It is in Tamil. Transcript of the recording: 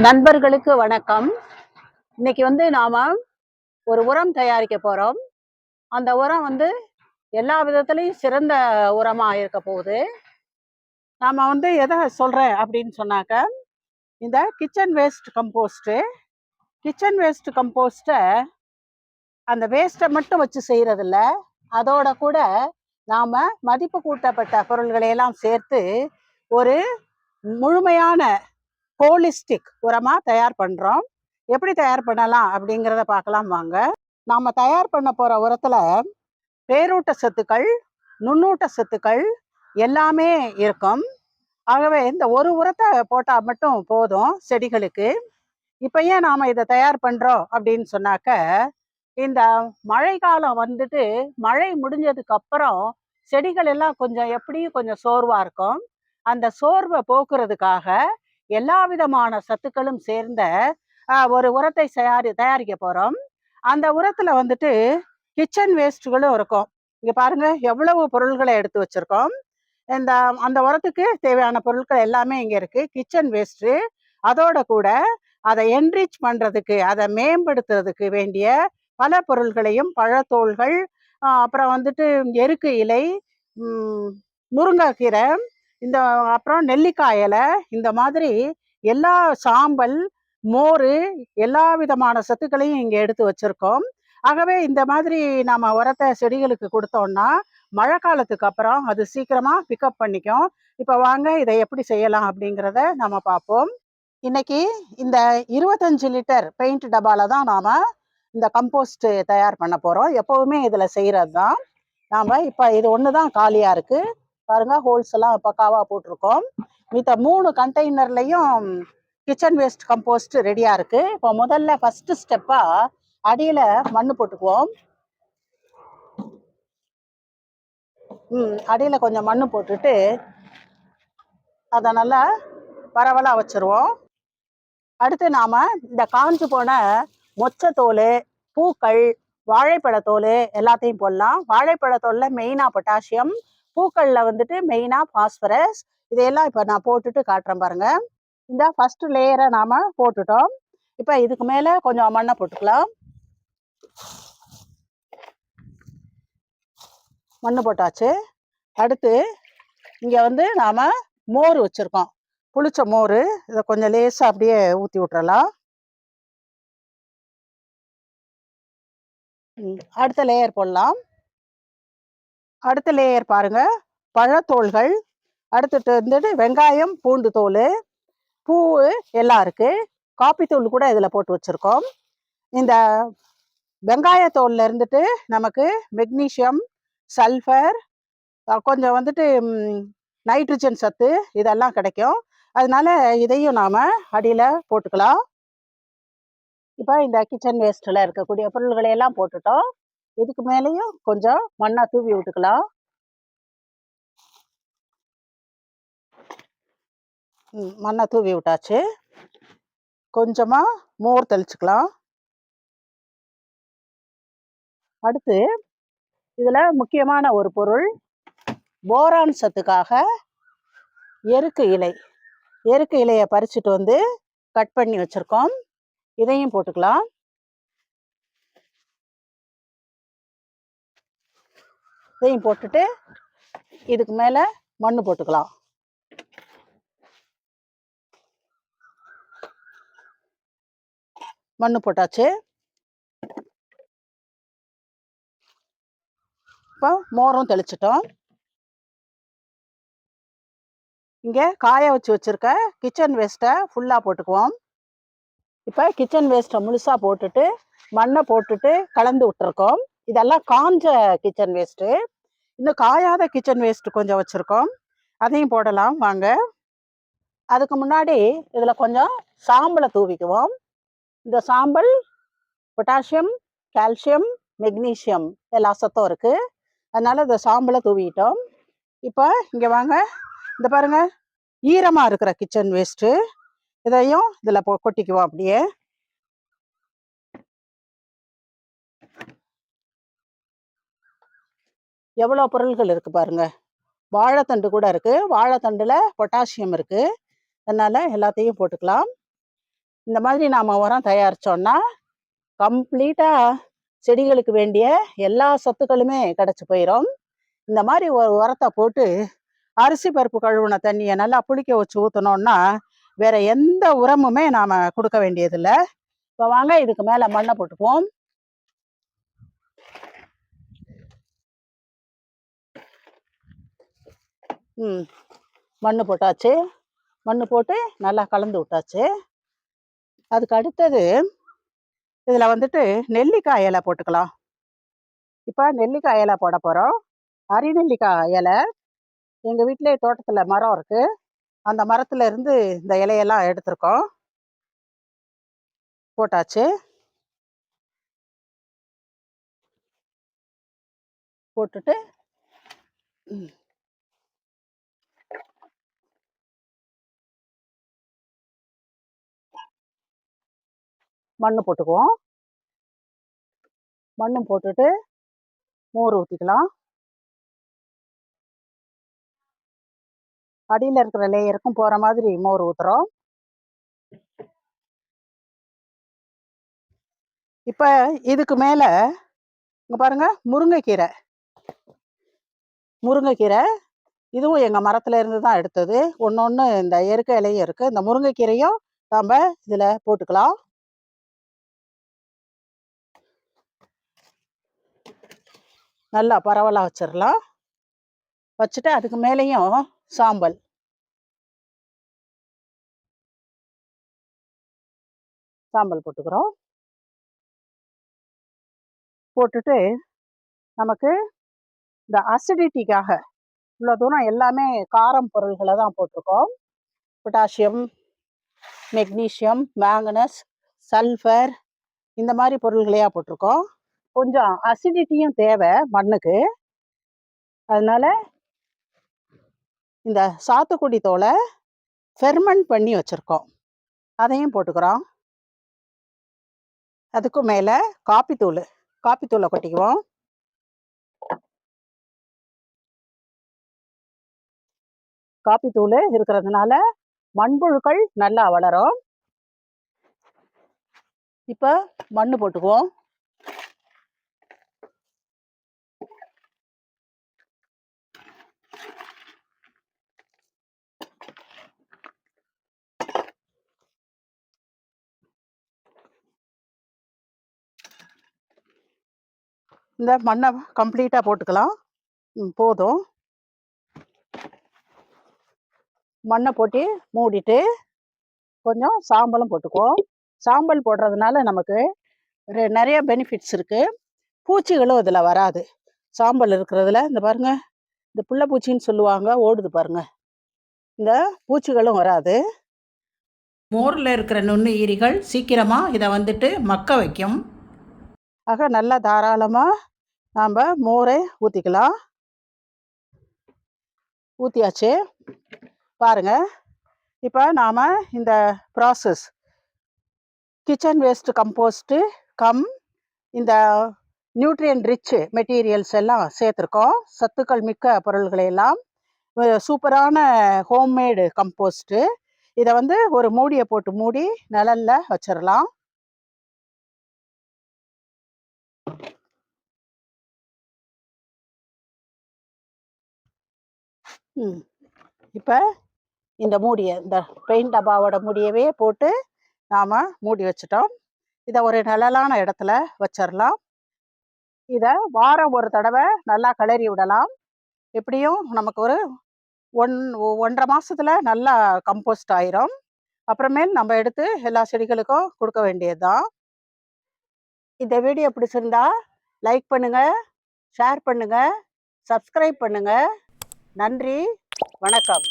நண்பர்களுக்கு வணக்கம். இன்னைக்கு வந்து நாம ஒரு உரம் தயாரிக்க போறோம். அந்த உரம் வந்து எல்லா விதத்துலயும் சிறந்த உரமா இருக்க போகுது. நாம வந்து எதை சொல்றேன் அப்படின்னு சொன்னாக்க இந்த kitchen waste compost kitchen waste கம்போஸ்ட்டை அந்த வேஸ்ட்டை மட்டும் வச்சு செய்கிறதில்ல அதோட கூட நாம் மதிப்பு கூட்டப்பட்ட பொருள்களையெல்லாம் சேர்த்து ஒரு முழுமையான ஹோலிஸ்டிக் உரமாக தயார் பண்ணுறோம் எப்படி தயார் பண்ணலாம் அப்படிங்கிறத பார்க்கலாம் வாங்க. நாம் தயார் பண்ண போகிற உரத்தில் பேரூட்ட சத்துக்கள் நுண்ணூட்ட சத்துக்கள் எல்லாமே இருக்கும். ஆகவே இந்த ஒரு உரத்தை போட்டால் மட்டும் போதும் செடிகளுக்கு. இப்போ ஏன் நாம் இதை தயார் பண்ணுறோம் அப்படின்னு சொன்னாக்க இந்த மழை காலம் வந்துட்டு மழை முடிஞ்சதுக்கு அப்புறம் செடிகள் எல்லாம் கொஞ்சம் எப்படியும் கொஞ்சம் சோர்வாக இருக்கும். அந்த சோர்வை போக்குறதுக்காக எல்லா விதமான சத்துக்களும் சேர்ந்த ஒரு உரத்தை தயாரி தயாரிக்க போகிறோம் அந்த உரத்தில் வந்துட்டு கிச்சன் வேஸ்ட்டுகளும் இருக்கும். இங்கே பாருங்க எவ்வளவு பொருள்களை எடுத்து வச்சுருக்கோம். இந்த அந்த உரத்துக்கு தேவையான பொருட்கள் எல்லாமே இங்கே இருக்குது கிச்சன் வேஸ்ட்டு அதோட கூட அதை என்ரிச் பண்ணுறதுக்கு அதை மேம்படுத்துறதுக்கு வேண்டிய பல பொருள்களையும் பழத்தோல்கள் அப்புறம் வந்துட்டு எருக்கு இலை முருங்கைக்கீரை இந்த அப்புறம் நெல்லிக்காய் இலை இந்த மாதிரி எல்லா சாம்பல் மோர் எல்லா விதமான சத்துக்களையும் இங்கே எடுத்து வச்சுருக்கோம். ஆகவே இந்த மாதிரி நம்ம உரத்தை செடிகளுக்கு கொடுத்தோம்னா மழை காலத்துக்கு அப்புறம் அது சீக்கிரமாக பிக்கப் பண்ணிக்கும். இப்போ வாங்க இதை எப்படி செய்யலாம் அப்படிங்கிறத நம்ம பார்ப்போம். இன்னைக்கு இந்த இருபத்தஞ்சு லிட்டர் பெயிண்ட் டப்பாவில் தான் நாம் இந்த கம்போஸ்ட் தயார் பண்ண போகிறோம் எப்போவுமே இதில் செய்கிறது தான் நாம் இப்போ இது ஒன்று தான் காலியாக இருக்குது பாருங்க ஹோல்ஸ் எல்லாம் பக்காவா போட்டிருக்கோம். மித்த மூணு கண்டெய்னர்லயும் கிச்சன் வேஸ்ட் கம்போஸ்ட் ரெடியா இருக்கு. இப்போ முதல்ல ஃபர்ஸ்ட் ஸ்டெப்பா அடியில மண்ணு போட்டுக்குவோம். ம் அடியில கொஞ்சம் மண்ணு போட்டுட்டு அதை நல்லா பரவலா வச்சிருவோம். அடுத்து நாம இந்த காஞ்சு போன மொச்சத்தோல் பூக்கள் வாழைப்பழத்தோல் எல்லாத்தையும் போடலாம். வாழைப்பழத்தோலில் மெயினா பொட்டாசியம் பூக்களில் வந்துட்டு மெயினாக பாஸ்பரஸ் இதையெல்லாம் இப்போ நான் போட்டுட்டு காட்டுறேன் பாருங்க. இந்த ஃபஸ்ட்டு லேயரை நாம் போட்டுட்டோம். இப்போ இதுக்கு மேலே கொஞ்சம் மண்ணை போட்டுக்கலாம். மண் போட்டாச்சு. அடுத்து இங்கே வந்து நாம் மோர் வச்சுருக்கோம். புளிச்ச மோர். இதை கொஞ்சம் லேசாக அப்படியே ஊற்றி விட்றலாம் ம், அடுத்த லேயர் போடலாம். அடுத்த லேயர் பாருங்க. பழத்தோல்கள் அடுத்துட்டு வந்துட்டு வெங்காயம் பூண்டு தோல் பூ எல்லாம் இருக்குது காப்பித்தூள் கூட இதில் போட்டு வச்சுருக்கோம். இந்த வெங்காயத்தோல்ல இருந்துட்டு நமக்கு மெக்னீஷியம் சல்ஃபர் கொஞ்சம் வந்துட்டு நைட்ரஜன் சத்து இதெல்லாம் கிடைக்கும். அதனால இதையும் நாம் அடியில் போட்டுக்கலாம். இப்போ இந்த கிச்சன் வேஸ்ட்டில் இருக்கக்கூடிய பொருள்களை எல்லாம் போட்டுட்டோம். இதுக்கு மேலேயும் கொஞ்சம் மண்ணா தூவி விட்டுக்கலாம். மண்ணை தூவி விட்டாச்சு. கொஞ்சமா மோர் தெளிச்சுக்கலாம். அடுத்து இதுல முக்கியமான ஒரு பொருள் போரான் சத்துக்காக எருக்கு இலை. எருக்கு இலையை பறிச்சுட்டு வந்து கட் பண்ணி வச்சிருக்கோம். இதையும் போட்டுக்கலாம். இதையும் போட்டுட்டு இதுக்கு மேலே மண் போட்டுக்கலாம். மண் போட்டாச்சு. இப்போ மோரும் தெளிச்சிட்டோம். இங்கே காய வச்சு வச்சிருக்க கிச்சன் வேஸ்ட்டை ஃபுல்லாக போட்டுக்குவோம். இப்போ கிச்சன் வேஸ்ட்டை முழுசாக போட்டுட்டு மண்ணை போட்டுட்டு கலந்து விட்டுருக்கோம். இதெல்லாம் காஞ்ச கிச்சன் வேஸ்ட்டு இன்னும் காயாத கிச்சன் வேஸ்ட் கொஞ்சம் வச்சுருக்கோம். அதையும் போடலாம் வாங்க. அதுக்கு முன்னாடி இதில் கொஞ்சம் சாம்பலை தூவிக்குவோம். இந்த சாம்பல் பொட்டாசியம் கால்சியம் மெக்னீசியம் எல்லா சத்தும் இருக்குது அதனால் இந்த சாம்பலை தூவிட்டோம். இப்போ இங்கே வாங்க. இந்த பாருங்கள் ஈரமாக இருக்கிற கிச்சன் வேஸ்ட்டு இதையும் இதில் கொட்டிக்குவோம் அப்படியே. எவ்வளோ பொருள்கள் இருக்குது பாருங்க. வாழைத்தண்டு கூட இருக்குது வாழைத்தண்டில் பொட்டாசியம் இருக்குது அதனால் எல்லாத்தையும் போட்டுக்கலாம். இந்த மாதிரி நாம் உரம் தயாரித்தோம்னா கம்ப்ளீட்டாக செடிகளுக்கு வேண்டிய எல்லா சத்துக்களுமே கிடச்சி போயிடும் இந்த மாதிரி ஒரு உரத்தை போட்டு அரிசி பருப்பு கழுவுன தண்ணியை நல்லா புளிக்க வச்சு ஊற்றினோன்னா வேற எந்த உரமுமே நாம் கொடுக்க வேண்டியதில்லை. இப்போ வாங்க இதுக்கு மேலே மண்ணை போட்டுக்குவோம். ம் மண் போட்டாச்சு. மண் போட்டு நல்லா கலந்து விட்டாச்சு. அதுக்கு அடுத்தது இதில் வந்துட்டு நெல்லிக்காய் இலை போட்டுக்கலாம். இப்போ நெல்லிக்காய் இலை போட போகிறோம் அரி நெல்லிக்காய் இலை எங்கள் வீட்டிலே தோட்டத்தில் மரம் இருக்குது அந்த மரத்துல இருந்து இந்த இலையெல்லாம் எடுத்திருக்கோம். போட்டாச்சு. போட்டுட்டு மண் போட்டுக்குவோம். மண்ணும் போட்டுட்டு மோர் ஊற்றிக்கலாம் அடியில் இருக்கிற லேயருக்கும் போகிற மாதிரி மோர் ஊற்றுறோம் இப்போ இதுக்கு மேலே இங்கே பாருங்க முருங்கைக்கீரை. முருங்கைக்கீரை இதுவும் எங்கள் மரத்தில் இருந்து தான் எடுத்தது. ஒன்று ஒன்று இந்த எருக்க இலையும் இருக்குது இந்த முருங்கைக்கீரையும் நாம் இதில் போட்டுக்கலாம். நல்லா பரவலாக வச்சிடலாம் வச்சுட்டு அதுக்கு மேலேயும் சாம்பல். சாம்பல் போட்டுக்கிறோம். போட்டுட்டு நமக்கு இந்த அசிடிட்டிக்காக இவ்வளோ தூரம் எல்லாமே காரம் பொருள்களை தான் போட்டிருக்கோம். பொட்டாசியம் மெக்னீஷியம் மேங்கனஸ் சல்ஃபர் இந்த மாதிரி பொருள்களையாக போட்டிருக்கோம். கொஞ்சம் அசிடிட்டியும் தேவை மண்ணுக்கு. அதனால இந்த சாத்துக்குடி தோலை ஃபெர்மெண்ட் பண்ணி வச்சுருக்கோம். அதையும் போட்டுக்கிறோம். அதுக்கும் மேலே காப்பித்தூள் காப்பித்தூளை கொட்டிக்குவோம். காப்பித்தூள் இருக்கிறதுனால மண்புழுக்கள் நல்லா வளரும். இப்போ மண் போட்டுக்குவோம். இந்த மண்ணை கம்ப்ளீட்டாக போட்டுக்கலாம். ம், போதும். மண்ணை போட்டு மூடிட்டு கொஞ்சம் சாம்பலும் போட்டுக்குவோம். சாம்பல் போடுறதுனால நமக்கு ரெ- நிறைய பெனிஃபிட்ஸ் இருக்குது பூச்சிகளும் இதில் வராது. சாம்பல் இருக்கிறதுல இந்த பாருங்கள் இந்த புள்ள பூச்சின்னு சொல்லுவாங்க ஓடுது பாருங்கள் இந்த பூச்சிகளும் வராது. மோரில் இருக்கிற நுண்ணுயிரிகள் சீக்கிரமாக இதை வந்துட்டு மக்க வைக்கும். ஆக நல்லா தாராளமாக நாம் மோரை ஊற்றிக்கலாம் ஊற்றியாச்சு பாருங்க. இப்போ நாம் இந்த process kitchen waste compost come இந்த நியூட்ரியன் ரிச்சு மெட்டீரியல்ஸ் எல்லாம் சேர்த்துருக்கோம். சத்துக்கள் மிக்க பொருள்களை எல்லாம். சூப்பரான ஹோம்மேடு கம்போஸ்ட்டு இதை வந்து ஒரு மூடியை போட்டு மூடி நிழலில் வச்சிடலாம் ம். இப்போ இந்த மூடியை இந்த பெயிண்ட் டப்பாவோட மூடியவே போட்டு நாம் மூடி வச்சிட்டோம். இதை ஒரு நிழலான இடத்துல வச்சிடலாம் இதை வாரம் ஒரு தடவை நல்லா கிளறி விடலாம். எப்படியும் நமக்கு ஒரு ஒன் ஒன்றரை மாதத்தில் நல்லா கம்போஸ்ட் ஆயிரும். அப்புறமேல் நம்ம எடுத்து எல்லா செடிகளுக்கும் கொடுக்க வேண்டியதுதான். இந்த வீடியோ பிடிச்சிருந்தா லைக் பண்ணுங்கள் ஷேர் பண்ணுங்கள் சப்ஸ்கிரைப் பண்ணுங்கள் நன்றி வணக்கம்.